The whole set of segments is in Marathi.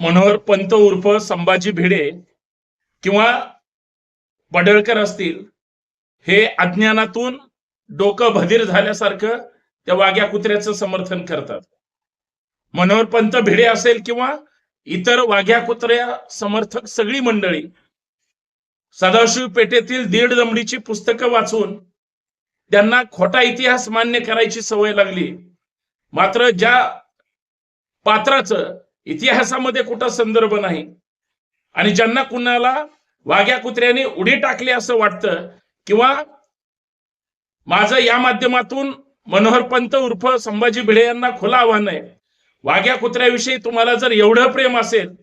मनोहर पंत उर्फ संभाजी भिडे किंवा बडळकर असतील हे अज्ञानातून डोकं भदीर झाल्यासारखं त्या वाघ्या कुत्र्याचं समर्थन करतात. मनोहर पंत भिडे असेल किंवा इतर वाघ्या कुत्र्या समर्थक सगळी मंडळी सदाशिव पेठेतील दीड दमडीची पुस्तकं वाचून त्यांना खोटा इतिहास मान्य करायची सवय लागली. मात्र ज्या पात्राचं इतिहासामध्ये कुठं संदर्भ नाही. आणि ज्यांना कुणाला वाघ्या कुत्र्याने उडी टाकली असं वाटतं किंवा माझं या माध्यमातून मनोहर पंत उर्फ संभाजी भिडे यांना खुलं आव्हान आहे. वाघ्या कुत्र्याविषयी तुम्हाला जर एवढं प्रेम असेल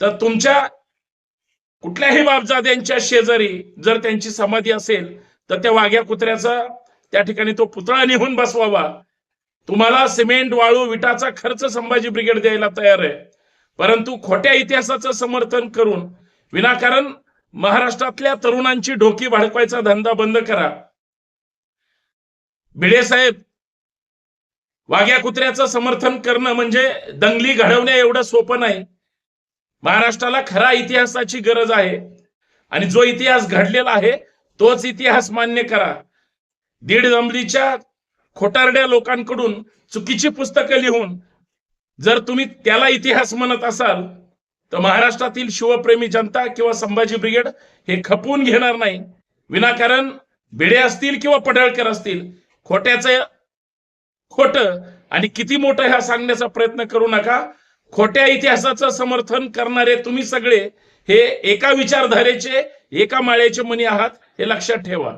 तर तुमच्या कुठल्याही बापजाद्यांच्या शेजारी जर त्यांची समाधी असेल तर त्या वाघ्या कुत्र्याचा त्या ठिकाणी तो पुतळा निघून बसवावा. तुम्हाला सिमेंट वाळू विटाचा खर्च संभाजी ब्रिगेड द्यायला तयार आहे. परंतु खोट्या इतिहासाचं समर्थन करून विनाकारण महाराष्ट्रातल्या तरुणांची डोकी भडकवायचा धंदा बंद करा. भिडे साहेब वाघ्या कुत्र्याचं समर्थन करणं म्हणजे दंगली घडवण्या एवढं सोपं नाही. महाराष्ट्राला खरा इतिहासाची गरज आहे. आणि जो इतिहास घडलेला आहे तोच इतिहास मान्य करा. दीड दमडीच्या खोटारड्या लोकांकडून चुकीची पुस्तकं लिहून जर तुम्ही त्याला इतिहास म्हणत असाल तर महाराष्ट्रातील शिवप्रेमी जनता किंवा संभाजी ब्रिगेड हे खपवून घेणार नाही. विनाकारण भिडे असतील किंवा पडळकर असतील खोट्याचं खोट आणि किती मोठं ह्या सांगण्याचा प्रयत्न करू नका. खोट्या इतिहासाचं समर्थन करणारे तुम्ही सगळे हे एका विचारधारेचे एका माळ्याचे मनी आहात हे लक्षात ठेवा.